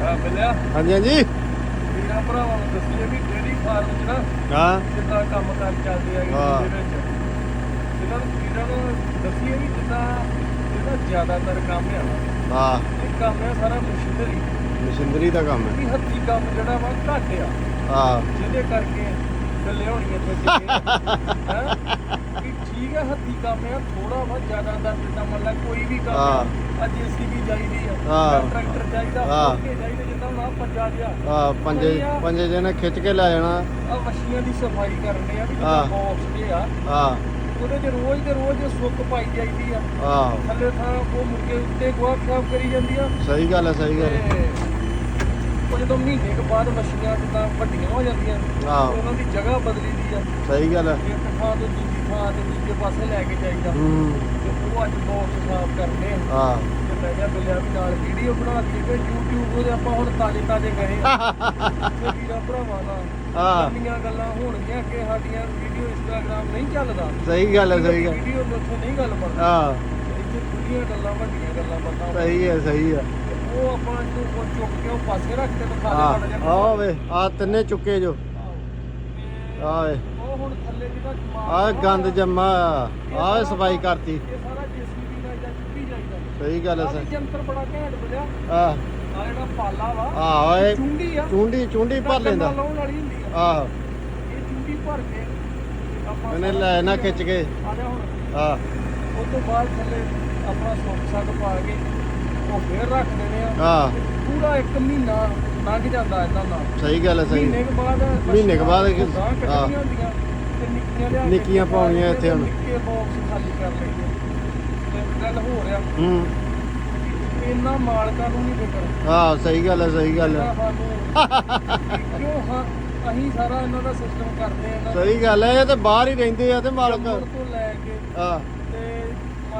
ਹਾਂ ਮਿਲਿਆ? ਹਾਂਜੀ ਹਾਂਜੀ। ਵੀਰਾਂ ਭਰਾਵਾਂ ਨੂੰ ਦੱਸੀਏ ਵੀ ਡੇਰੀ ਫਾਰਮ 'ਚ ਨਾ ਹਾਂ। ਕਿੱਦਾਂ ਕੰਮ ਕਾਰ ਚੱਲਦੇ ਆ ਹਾਂ। ਇਹਦੇ ਵਿੱਚ। ਇਹਨਾਂ ਨੂੰ ਵੀਰਾਂ ਨੂੰ ਦੱਸੀਏ ਵੀ ਜਿੱਦਾਂ ਇਹਦਾ ਜ਼ਿਆਦਾਤਰ ਕੰਮ ਆ। ਨਾ, ਹਾਂ। ਇਹ ਕੰਮ ਆ ਸਾਰਾ ਮਸ਼ੀਨਰੀ। ਮਸ਼ੀਨਰੀ ਦਾ ਕੰਮ ਹੈ ਵੀ ਹੱਥੀ ਕੰਮ ਜਿਹੜਾ ਵਾ ਘੱਟ ਆ। ਹਾਂ। ਜਿਹਦੇ ਕਰਕੇ ਗੱਲੇ ਹੋਣੀਆਂ ਤੇ ਹੈ? ਵੀ ਠੀਕ ਹੈ ਹੱਥੀ ਕੰਮ ਆ ਥੋੜਾ ਵਾ ਜ਼ਿਆਦਾਤਰ ਜਿੱਦਾਂ ਮੰਨ ਲਾ ਕੋਈ ਵੀ ਕੰਮ ਆ ਹਾਂ। ਅੱਜ ਜੀਸੀਬੀ ਚਾਹੀਦੀ ਆ ਹਾਂ। ਜਾਂ ਟਰੈਕਟਰ ਚਾਹੀਦਾ ਹਾਂ। ਫੋਕੇ ਚਾਹੀਦੇ ਜਿੱਦਾਂ ਹੁਣ ਆਹ ਪੰਜਾ ਜਿਹਾ। ਆ। ਪੰਜੇ ਪੰਜੇ ਜਿਹਨੇ ਖਿੱਚ ਕੇ ਲੈ ਜਾਣਾ। ਆ ਮੱਛੀਆਂ ਦੀ ਸਫ਼ਾਈ ਕਰਨੇ ਆ ਵੀ ਹਾਂ। ਜਿੱਦਾਂ ਬਾਕਸ ਜੇ ਆ ਹਾਂ। ਉਹਦੇ 'ਚ ਰੋਜ਼ ਦੇ ਰੋਜ਼ ਸੁੱਕ ਪਾਈ ਜਾਈਦੀ ਆ। ਥੱਲੇ ਥਾਂ ਉਹ ਮੁਰਗੇ ਉੱਤੇ ਗੋਹਾ ਖਰਾਬ ਕਰੀ ਜਾਂਦੀ ਆ। ਸਹੀ ਗੱਲ ਹੈ ਸਹੀ ਗੱਲ ਹੈ। ਤੇ ਉਹ ਜਦੋਂ ਮਹੀਨੇ ਕੁ ਬਾਅਦ ਮੱਛੀਆਂ ਜਿੱਦਾਂ ਵੱਡੀਆਂ ਹੋ ਜਾਂਦੀਆਂ ਆਹੋ। ਉਹਨਾਂ ਦੀ ਜਗ੍ਹਾ ਬਦਲੀ ਦੀ ਆ। ਸਹੀ ਗੱਲ ਹੈ ਇੱਕ ਥਾਂ ਤੋਂ ਦੂਜੀ ਥਾਂ ਤੇ ਦੂਜੇ ਪਾਸੇ ਲੈ ਕੇ ਜਾਈਦਾ। ਹੂੰ। ਤੇ ਉਹ ਅੱਜ ਬਾਕਸ ਸਾਫ਼ ਕਰਨੇ ਆ। ਆ ਤੇ ਮੈਂ ਕਿਹਾ ਬਿਲਿਆ ਵੀ ਨਾਲ ਵੀਡੀਓ ਬਣਾ ਕੇ ਤੇ YouTube ਉਹਦੇ ਆਪਾਂ ਹੁਣ ਤਾਜ਼ੇ ਤਾਜ਼ੇ ਗਏ ਆ ਤੇ ਵੀਰਾਂ ਭਰਾਵਾਂ ਨਾਲ। ਹਾਂ। ਨਵੀਆਂ ਗੱਲਾਂ ਹੋਣਗੀਆਂ ਕਿ ਸਾਡੀਆਂ ਵੀਡੀਓ ਇੰਸਟਾਗ੍ਰਾਮ ਨਹੀਂ ਚੱਲਦਾ। ਸਹੀ ਗੱਲ ਹੈ ਸਹੀ ਗੱਲ ਵੀਡੀਓ ਉੱਥੇ ਨਹੀਂ ਗੱਲ ਬਣਦੀ। ਆ ਇੱਥੇ ਖੁੱਲੀਆਂ ਗੱਲਾਂ ਵੱਡੀਆਂ ਗੱਲਾਂ ਪਤਾ ਸਹੀ ਹੈ ਸਹੀ ਹੈ ਉਹ ਆਪਾਂ ਨੂੰ ਚੁੱਕ ਕੇ ਉਹ ਪਾਸੇ ਰੱਖ ਕੇ ਦਿਖਾ ਆ ਦੇ ਮਾੜਾ ਜਿਹਾ। ਆ ਵੇ ਆ ਤਿੰਨੇ ਚੁੱਕੇ ਜੋ। ਤੇ ਆ ਵੇ। ਉਹ ਹੁਣ ਥੱਲੇ ਜਿਹੜਾ ਮਾਲ ਆ ਵਾ, ਗੰਦ ਜੰਮਾ ਇਹ ਆ ਸਾਰਾ- ਸਫ਼ਾਈ ਕਰਤੀ। ਇਹ ਸਾਰਾ ਜੀਸੀਬੀ ਨਾਲ ਜਾਂ ਚੁੱਕੀ ਜਾਈਦਾ। ਸਹੀ ਗੱਲ ਹੈ ਆਹ ਵੀ ਸਹੀ ਜੰਤਰ ਬੜਾ ਘੈਂਟ ਬਣਿਆ ਆ ਆ ਜਿਹੜਾ ਪਾਲਾ ਵਾ ਆ ਓਏ ਚੁੰਡੀ ਆ। ਚੁੰਡੀ ਚੁੰਡੀ ਭਰ ਲੈਂਦਾ। ਕੰਨਾਂ ਲਾਉਣ ਵਾਲੀ ਹੁੰਦੀ ਆ। ਆਹ। ਇਹ ਚੁੰਡੀ ਭਰ ਕੇ ਆਪਾਂ ਇਹਨੇ ਲੈ ਨਾ ਖਿੱਚ ਕੇ। ਆ ਜਾ ਹੁਣ। ਆ ਉਸ ਤੋਂ ਬਾਅਦ ਥੱਲੇ ਆਪਣਾ ਸੁੱਕ ਸੱਕ ਪਾ ਕੇ ਉਹ ਫੇਰ ਰੱਖ ਦੇਣੇ ਆ। ਆ ਪੂਰਾ ਇੱਕ ਮਹੀਨਾ ਲੰਘ ਜਾਂਦਾ ਇਦਾਂ ਨਾਲ। ਸਹੀ ਗੱਲ ਹੈ ਸਹੀ। ਮਹੀਨੇ ਕੁ ਬਾਅਦ ਮਹੀਨੇ ਕੁ ਬਾਅਦ ਕਿ- ਗਾਂ ਕੱਢਣੀਆਂ ਹਾਂ। ਹੁੰਦੀਆਂ ਤੇ ਨਿੱਕੀਆਂ ਲਿਆ ਕੇ ਨਿੱਕੀਆਂ ਪਾ ਪਾਉਣੀਆਂ ਕੇ ਇੱਥੇ ਹੁਣ। ਨਿੱਕੇ ਬਾਕਸ ਖਾਲੀ ਕਰ ਲਈਏ ਤੇ ਗੱਲ ਹੋ ਰਿਹਾ ਹੂੰ। ਇੰਨਾ ਮਾਲਕਾਂ ਨੂੰ ਨਹੀਂ ਫਿਕਰ ਆ ਸਹੀ ਗੱਲ ਹੈ ਸਹੀ ਗੱਲ ਇੰਨਾ ਹੈ ਸਾਨੂੰ ਕਿਉਂ ਹਾਂ ਅਸੀਂ ਸਾਰਾ ਇਹਨਾਂ ਦਾ ਸਿਸਟਮ ਕਰਦੇ ਆ ਇਹਨਾਂ ਦਾ। ਸਹੀ ਗੱਲ ਹੈ ਇਹ ਤੇ ਬਾਹਰ ਹੀ ਰਹਿੰਦੇ ਆ ਤੇ ਮਾਲਕ। ਜੰਮਣ ਤੋਂ ਲੈ ਕੇ ਆ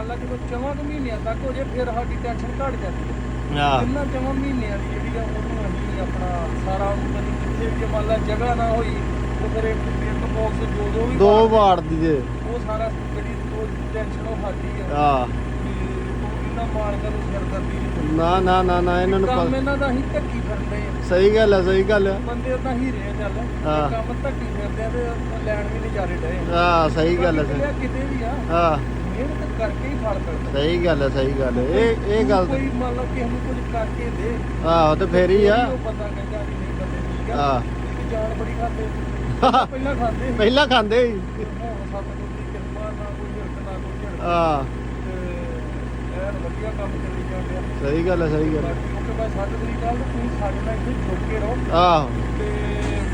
ਮੰਨ ਲਾ ਜਦੋਂ ਚਵਾਂ ਕੁ ਮਹੀਨਿਆਂ ਤੱਕ ਹੋ ਜੇ ਫਿਰ ਸਾਡੀ ਟੈਨਸ਼ਨ ਘਟ ਜਾਂਦੀ ਹੈ। ਆ ਤਿੰਨਾਂ ਚਵਾਂ ਮਹੀਨਿਆਂ ਦੀ ਜਿਹੜੀ ਆ ਉਹਨੂੰ ਅਸੀਂ ਆਪਣਾ ਸਾਰਾ ਉਹਨੂੰ ਕਦੀ ਕਿੱਥੇ ਵੀ ਜੇ ਮੰਨ ਲਾ ਜਗ੍ਹਾ ਨਾ ਹੋਈ ਤੇ ਫਿਰ ਇੱਕ ਇੱਕ ਬਾਕਸ ਜੋ ਜੋ ਵੀ ਦੋ ਵਾਰ ਦੀ ਜੇ। ਉਹ ਸਾਰਾ ਜਿਹੜੀ ਉਹ ਟੈਨਸ਼ਨ ਉਹ ਸਾਡੀ ਆ। ਆ ਤੇ ਉਹ ਇਹਨਾਂ ਮਾਲਕਾਂ ਨੂੰ ਸਿਰਦਰਦੀ ਨਹੀਂ ਕੋਈ ਨਾ ਨਾ ਨਾ ਨਾ ਇਹਨਾਂ ਨੂੰ ਕੰਮ ਪਤਾ- ਇਹਨਾਂ ਦਾ ਅਸੀਂ ਧੱਕੀ ਫਿਰਦੇ ਆ। ਸਹੀ ਗੱਲ ਹੈ ਸਹੀ ਗੱਲ ਹੈ। ਬੰਦੇ ਤਾਂ ਹੀਰੇ ਆ ਚੱਲ ਹਾਂ। ਇਹ ਕੰਮ ਧੱਕੀ ਫਿਰਦੇ ਆ ਤੇ ਲੈਣ ਵੀ ਨਹੀਂ ਜਾ ਰਹੇ ਡਏ। ਆ ਸਹੀ ਗੱਲ ਹੈ ਸਹੀ- ਕਿਤੇ ਵੀ ਆ। ਮਿਹਨਤ ਕਰਕੇ ਹੀ ਸਹੀ ਗੱਲ ਹੈ ਸਹੀ ਗੱਲ ਹੈ। ਇਹ ਇਹ ਗੱਲ ਕੋਈ ਮੰਨ ਲਓ ਕਿਸੇ ਨੂੰ ਕੁਝ ਕਰਕੇ ਦੇ। ਆਹੋ ਤੇ ਫੇਰ ਹੀ ਆ। ਉਹ ਬੰਦਾ ਕਹਿੰਦਾ ਵੀ ਨਹੀਂ ਬੰਦੇ ਠੀਕ ਆ। ਆ ਇਹ ਜਾਨ ਬੜੀ ਖਾਂਦੇ ਪਹਿਲਾਂ ਖਾਂਦੇ ਸੀ। ਪਹਿਲਾਂ ਖਾਂਦੇ ਸੀ। ਤੇ ਹੁਣ ਸਤਿਗੁਰ ਦੀ ਕਿਰਪਾ ਨਾਲ ਕੋਈ ਹਿਰਕ ਨਾ ਕੋਈ ਝੜਕ। ਆ ਤੇ ਐਨ ਵਧੀਆ ਕੰਮ ਚੱਲੀ ਜਾਂਦੇ ਆ। ਸਹੀ ਗੱਲ ਹੈ ਸਹੀ ਗੱਲ ਹੈ। ਬਾਕੀ ਕਿਉਂਕਿ ਮੈਂ ਸਾਡੇ ਤਰੀ ਕੱਲ ਤੁਸੀਂ ਸਾਡੇ ਨਾਲ ਇੱਥੇ ਜੁੜ ਕੇ ਰਹੋ। ਆਹੋ। ਤੇ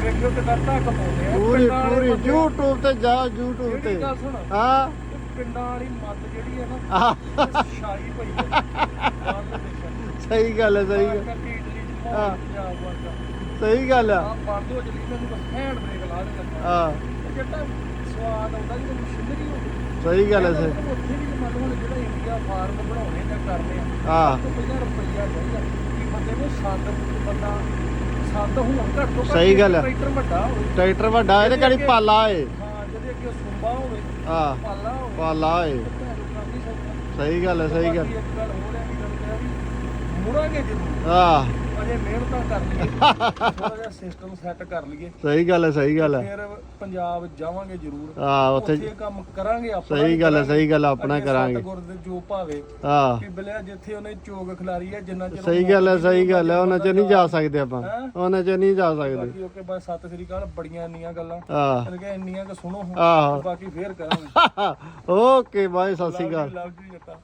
ਵੇਖਿਓ ਆ। ਪੂਰੀ ਪਿੰਡਾਂ ਵਾਲੇ ਪੂਰੀ ਬੰਦੇ- YouTube ਤੇ ਜਾ YouTube ਜਿਹੜੀ ਤੇ ਗੱਲ ਸੁਣ। ਹਾਂ। ਪਿੰਡਾਂ ਵਾਲੀ ਮੱਤ ਜਿਹੜੀ ਹੈ ਨਾ ਆਹ, ਇਹ ਛਾਈ ਪਈ ਹੈ। ਬਾਹਰਲੇ ਦੇਸ਼ਾਂ 'ਚ। ਸਹੀ ਗੱਲ ਹੈ ਸਹੀ ਗੱਲ। ਹਾਂ। ਸਹੀ ਗੱਲ ਆ। ਆ ਬੰਦ ਹੋ ਜਲੀ ਮੈਨੂੰ ਬਸ ਹੈਂਡ ਬ੍ਰੇਕ ਲਾ ਦੇ ਲੱਗਾ ਆ ਤੇ ਜਿਹੜਾ ਸਵਾਦ ਆਉਂਦਾ ਜਦੋਂ ਮਸ਼ੀਨਰੀ ਹੋਵੇ ਸਹੀ ਗੱਲ ਹੈ ਸਹੀ। ਉੱਥੇ ਵੀ ਮੰਨ ਲਓ ਹੁਣ ਜਿਹੜਾ ਇੰਡੀਆ ਫਾਰਮ ਬਣਾਉਣੇ ਜਾਂ ਕਰਨੇ ਆ ਆ ਤੋਂ ਪਹਿਲਾਂ ਰੁਪਈਆ ਚਾਹੀਦਾ। ਕਿ ਬੰਦੇ ਨੂੰ ਸੰਦ ਬੰਦਾ ਸੰਦ ਹੋਣ ਘੱਟ ਤੋਂ ਘੱਟ ਸਹੀ ਗੱਲ ਹੈ। ਟਰੈਕਟਰ ਵੱਡਾ ਹੋਵੇ। ਟਰੈਕਟਰ ਵੱਡਾ ਇਹਦੇ ਕਿਹੜੀ ਪਾਲਾ ਏ ਹਾਂ ਜਿਹਦੇ ਅੱਗੇ ਸੁੰਬਾ ਹੋਵੇ ਆ ਪਾਲਾ ਹੋਵੇ ਪਾਲਾ ਏ। ਸਹੀ ਗੱਲ ਹੈ ਸਹੀ ਗੱਲ। ਬਾਕੀ ਇੱਕ ਗੱਲ ਹੋਰ ਹੈ ਕਿ ਗੱਲ ਕਿਹਾ ਵੀ। ਮੁੜਾਂਗੇ ਜ਼ਰੂਰ ਆ ਅਜੇ ਮਿਹਨਤਾਂ ਕਰ ਲਈਏ। ਥੋੜਾ ਜਿਹਾ ਸਿਸਟਮ ਸੈੱਟ ਕਰ ਲਈਏ। ਸਹੀ ਗੱਲ ਹੈ ਸਹੀ ਗੱਲ ਹੈ। ਫਿਰ ਪੰਜਾਬ ਜਾਵਾਂਗੇ ਜ਼ਰੂਰ। ਆ ਉੱਥੇ ਉੱਥੇ ਕੰਮ ਕਰਾਂਗੇ ਆਪਣਾ ਸਹੀ ਹੀ ਗੱਲ ਹੈ ਕਰਾਂਗੇ। ਸਹੀ ਗੱਲ ਹੈ, ਆਪਣਾ ਅਜੇ ਕਰਾਂਗੇ। ਸਤਿਗੁਰ ਦੇ ਜੋ ਭਾਵੇ। ਆ ਕਿ ਬਲਿਆ ਜਿੱਥੇ ਉਹਨੇ ਚੋਗ ਖਿਲਾਰੀ ਹੈ ਜਿੰਨਾ ਚਿਰ ਸਹੀ ਗੱਲ ਹੈ ਸਹੀ ਗੱਲ ਹੈ ਉਹਨਾਂ ਚ ਨਹੀਂ ਜਾ ਸਕਦੇ ਆਪਾਂ। ਹੈਂ? ਉਹਨਾਂ ਚ ਨਹੀਂ ਜਾ ਸਕਦੇ। ਬਾਕੀ ਓਕੇ ਬਸ ਸਤਿ ਸ੍ਰੀ ਅਕਾਲ ਬੜੀਆਂ ਇੰਨੀਆਂ ਗੱਲਾਂ। ਆ ਕਰਕੇ ਇੰਨੀਆਂ ਕਿ ਸੁਣੋ ਆਹੋ। ਬਾਕੀ ਫੇਰ ਕਰਾਂਗੇ। ਓਕੇ ਬਾਏ ਸਤਿ ਸ਼੍ਰੀ ਅਕਾਲ। ਲਵ ਜੀ ਜੱਟਾ।